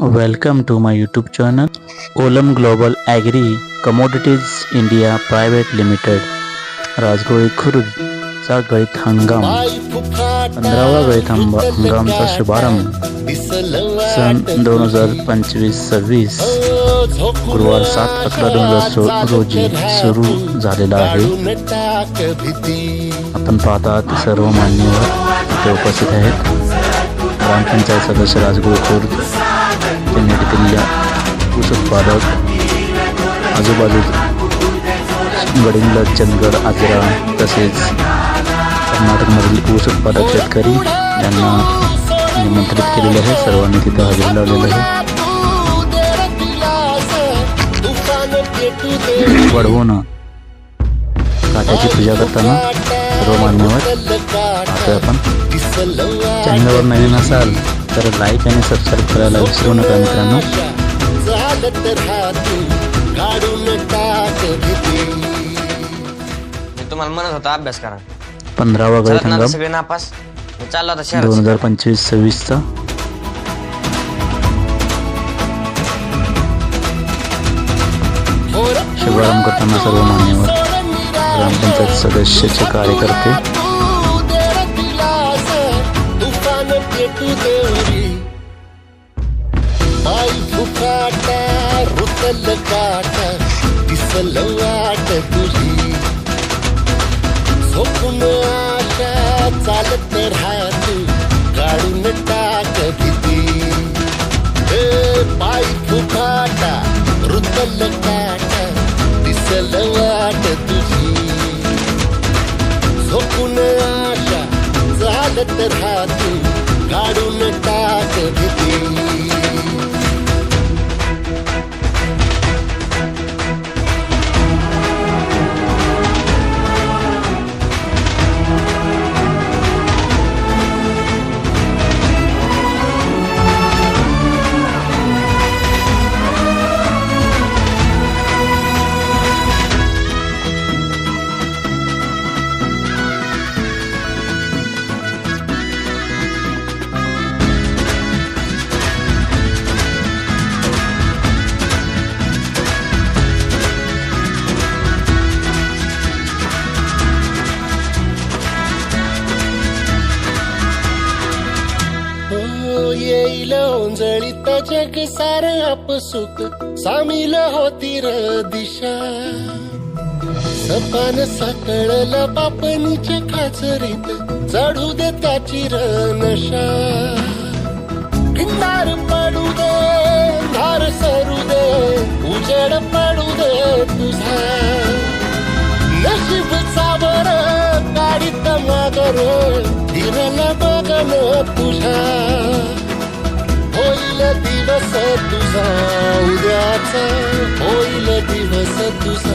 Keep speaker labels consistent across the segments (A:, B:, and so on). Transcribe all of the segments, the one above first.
A: Welcome to my YouTube channel Olam Global Agri Commodities India Private Limited. राजगोळी खुर्दचा गळीत हंगाम. पंधरावा गळीत हंगामचा शुभारंभ. सन दोन हजार पंचवीस सव्वीस गुरुवार सात अकरा दोन हजार सो रोजी सुरू झालेला आहे. आपण पाहतात सर्व मान्यवर ते उपस्थित आहेत. ग्रामपंचायत सदस्य राजगुरू खुर्द त्यांनी ऊस उत्पादक आजूबाजू गडिंगलज चंदगड आजरा तसेच कर्नाटकमधील ऊस उत्पादक शेतकरी यांना निमंत्रित केलेले आहे. सर्वांनी तिथं हजेरी लावलेलं आहे. वडवणं काट्याची पूजा करताना सर्व मान्यवर पाहतोय आपण चॅनलवर नवीन असाल तर लाईक आणि सबस्क्राईब करायला विसरू नका मित्रांनो.
B: मी तुम्हाला म्हणत होता अभ्यास करा.
A: पंधरावा गळीत
B: चलत ना आता
A: हंगाम
B: सगळे नापास. मी चाललो आता
A: दोन
B: शहरात
A: हजार पंचवीस सव्वीसचा. शुभारंभ करताना सर्व मान्यवर ग्रामपंचायत सदस्याचे कार्यकर्ते.
C: रुतल काटा. झोपून आशा झालं तर हाती काढून टाक भीती. येईल ओंजळीत जग सार आपसुक. सामील होती र दिशा. सपान साकळला बापणीच्या खाचरीत. चढू दे त्याची र नशा. किनार पडू दे धार सरू दे उजड पडू दे तुझा. नशीब सावर गाडीत मागर फिरल बघन तुझा. tus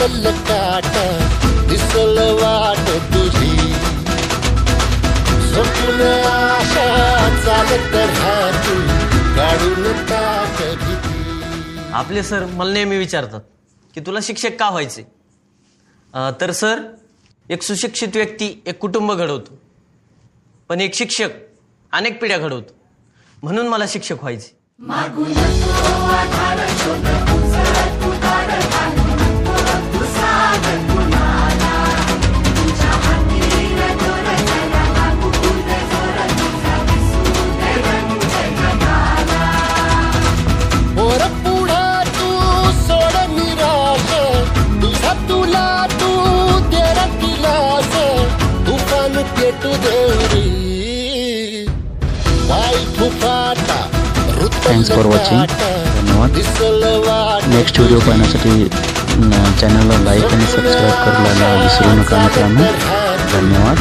C: काटा दिसल वाट तुझी. स्वप्न आशा चालत राहतू काढून
B: आपले सर मला नेहमी विचारतात की तुला शिक्षक का व्हायचे? अं, तर सर एक सुशिक्षित व्यक्ती एक कुटुंब घडवतो पण एक शिक्षक अनेक पिढ्या घडवतो. म्हणून मला शिक्षक व्हायचे.
A: थँक्स फॉर वॉचिंग धन्यवाद. नेक्स्ट व्हिडिओ पाहण्यासाठी चॅनलला लाईक आणि सबस्क्राईब करायला विसरू नका मित्रांनो. धन्यवाद.